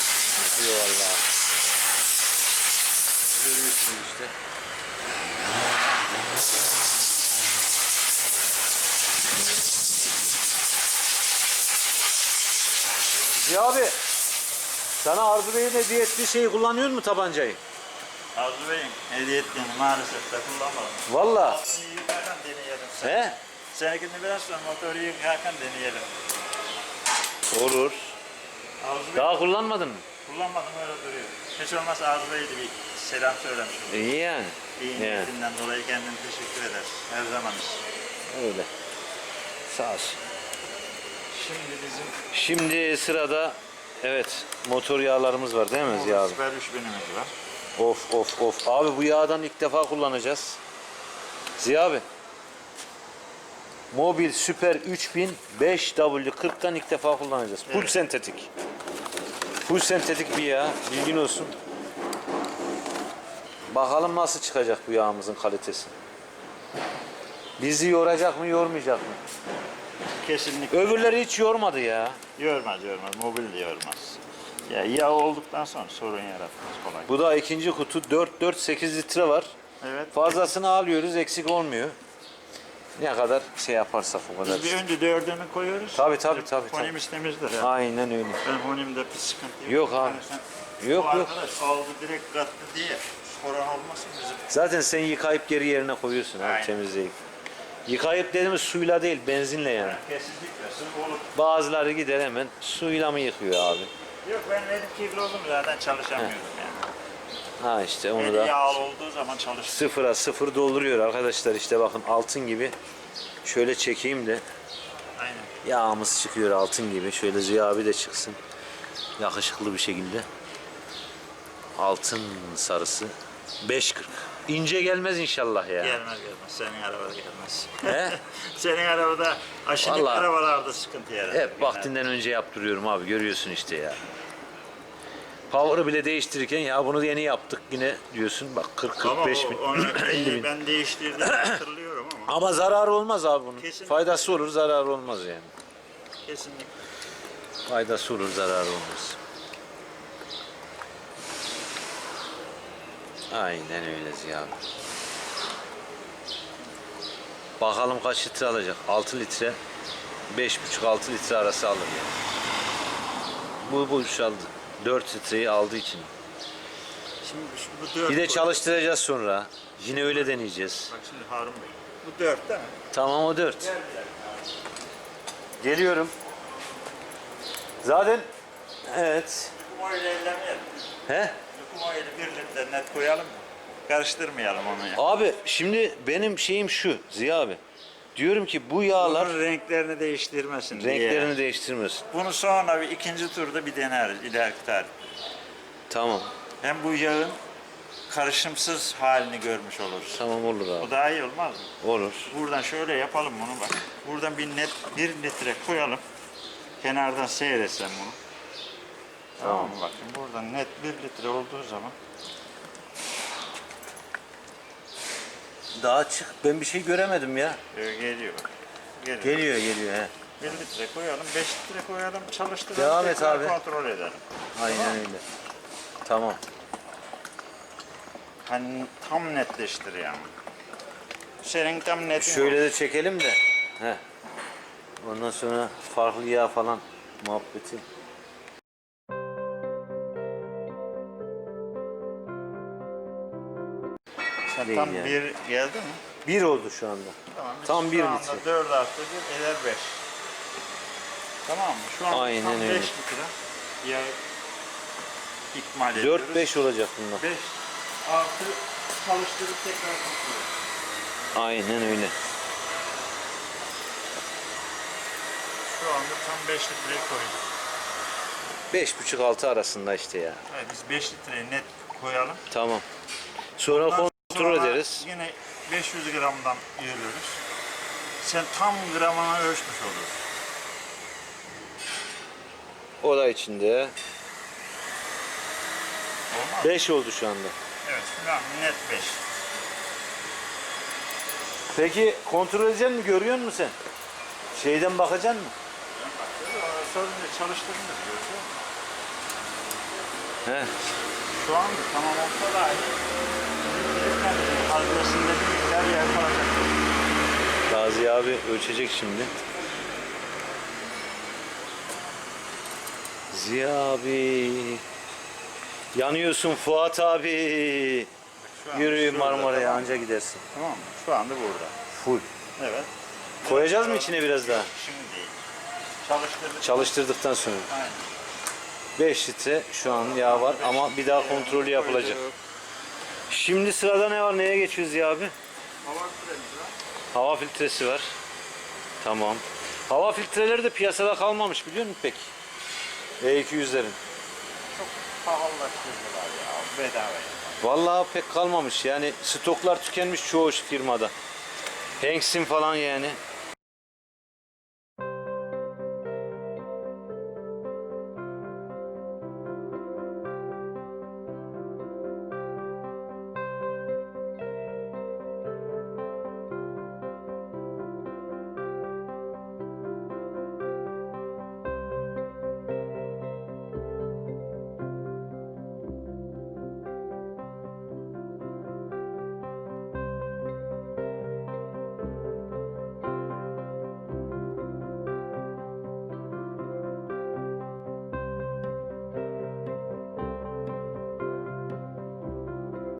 çıkıyor vallahi. Görüyorsunuz işte. Ziya abi, sana Arzu Bey'in hediye ettiği şeyi kullanıyor mu tabancayı? Arzu Bey'in hediye ettiğini maalesef de kullanmadım. Valla. Yıkarken deneyelim. Sen. He? Senekini biraz sonra motoru yıkarken deneyelim. Olur. Arzu Daha kullanmadın mı? kullanmadım öyle duruyor. Hiç olmazsa Arzu Bey'e de bir selam söylemiş. İyi yani. İyi Yani. niyetinden dolayı kendine teşekkür eder. Her zaman. Öyle. Sağ olsun. Şimdi bizim Şimdi sırada evet motor yağlarımız var değil mi Ziya abi? Süper 3000'imiz var. Of of of. Abi bu yağdan ilk defa kullanacağız. Ziya abi. Mobil Süper 3000 5W40'tan ilk defa kullanacağız. Full Evet. sentetik. Full sentetik bir yağ. Bilgin olsun. Bakalım nasıl çıkacak bu yağımızın kalitesi. Bizi yoracak mı, yormayacak mı? Kesinlikle Öbürleri hiç yormadı ya. yormaz yormaz. Mobil de yormaz. Ya yağ olduktan sonra sorun yaratmaz kolay. Bu da ikinci kutu 4 4 8 litre var. Evet. Fazlasını alıyoruz, eksik olmuyor. Ne kadar şey yaparsak o kadar. Biz bir önce dördünü koyuyoruz. Tabii, tabii, Bizim tabii, Honim tabii. istemizdir ya. Aynen öyle. Ben honimde bir sıkıntı yok. Yok abi. Yani sen- Yok, yok. arkadaş aldı direkt kattı diye sorun olmasın bizim. Zaten sen yıkayıp geri yerine koyuyorsun abi Aynen. temizleyip. Yıkayıp dediğimiz suyla değil, benzinle yani. Kesinlikle sırf olur. Bazıları gider hemen suyla mı yıkıyor abi? Yok ben elim kirli oldum zaten çalışamıyorum yani. Ha işte onu da yağlı olduğu zaman çalışıyorum. sıfıra sıfır dolduruyor arkadaşlar işte bakın altın gibi. Şöyle çekeyim de Aynen. yağımız çıkıyor altın gibi. Şöyle Ziya abi de çıksın. Yakışıklı bir şekilde. Altın sarısı. 5.40. İnce gelmez inşallah ya. Gelmez gelmez. Senin arabada gelmez. He? Senin arabada aşırı Vallahi- arabalarda sıkıntı yaratır. Hep vaktinden önce yaptırıyorum abi görüyorsun işte ya. Power'ı bile değiştirirken ya bunu yeni yaptık yine diyorsun bak 40 Ama 45 o- bin onu 50 bin. ben değiştirdim hatırlıyorum ama Ama zararı olmaz abi bunun. Kesinlikle. Faydası olur zararı olmaz yani. kesinlikle. Faydası olur zararı olmaz. Aynen öyle Ziya abi. Bakalım kaç litre alacak? 6 litre 5,5-6 litre arası alır yani. Bu bu aldı. 4 litreyi aldığı için. Şimdi şu- bu dört Bir de çalıştıracağız sonra. Yine öyle deneyeceğiz. Bak şimdi Harun Bey. Bu dört değil mi? Tamam o 4. Geliyorum. Zaten evet. Lukumoyla ellemeyelim. He? Lukumoyla bir litre net koyalım mı? Karıştırmayalım onu ya. Abi şimdi benim şeyim şu Ziya abi. Diyorum ki bu yağlar Bunun renklerini değiştirmesin diye. renklerini değiştirmesin. Bunu sonra bir ikinci turda bir deneriz ileriki tarih. Tamam. Hem bu yağın karışımsız halini görmüş oluruz. Tamam olur abi. daha iyi olmaz mı? Olur. Buradan şöyle yapalım bunu bak. Buradan bir net bir litre koyalım. Kenardan seyretsen bunu. Tamam mı bakın buradan net bir litre olduğu zaman Daha çık. Ben bir şey göremedim ya. e, geliyor. Geliyor. Geliyor geliyor he. Bir litre koyalım, beş litre koyalım, çalıştıralım. Devam et tekrar abi. kontrol edelim. Aynen öyle. Tamam. Hani tam netleştir yani. Senin tam netin Şöyle de çekelim de. He. Ondan sonra farklı yağ falan muhabbeti. Sen değil tam yani. bir geldi mi? Bir oldu şu anda. Tamam. biz Tam şu bir anda litre. 4 artı 1 eder 5. Tamam mı? Şu an Aynen tam öyle. 5 litre. Ya ikmal ediyoruz. 4-5 olacak bunlar. 5 artı çalıştırıp tekrar kontrol. Aynen öyle. Şu anda tam 5 litreyi koyduk. 5,5-6 arasında işte ya. Evet, biz 5 litreyi net koyalım. Tamam. Sonra Ondan kontrol sonra ederiz. Yine 500 gramdan yürüyoruz. Sen tam gramına ölçmüş olursun. O da içinde. Olmaz mı? 5 oldu şu anda. Evet, an net 5. Peki kontrol edecek mi? Görüyor musun sen? Şeyden bakacaksın mı? Sorunca çalıştırılır diyoruz. He. Şu an tamam olsa da Gazi abi ölçecek şimdi. Ziya abi. Yanıyorsun Fuat abi. Şu an Yürü şurada, Marmara'ya tamam. anca gidersin. Tamam mı? Şu anda burada. Full. Evet. Koyacağız mı içine biraz daha? Şimdi değil. Çalıştırdık. Çalıştırdıktan sonra. Aynen. 5 litre şu an yağ var ama bir daha kontrolü yapılacak. Şimdi sırada ne var? Neye geçiyoruz ya abi? Hava süremiz var. Hava filtresi var. Tamam. Hava filtreleri de piyasada kalmamış biliyor musun pek? E200'lerin. Çok pahalılaştırdılar ya. Bedava. Vallahi pek kalmamış. Yani stoklar tükenmiş çoğu firmada. Hanks'in falan yani.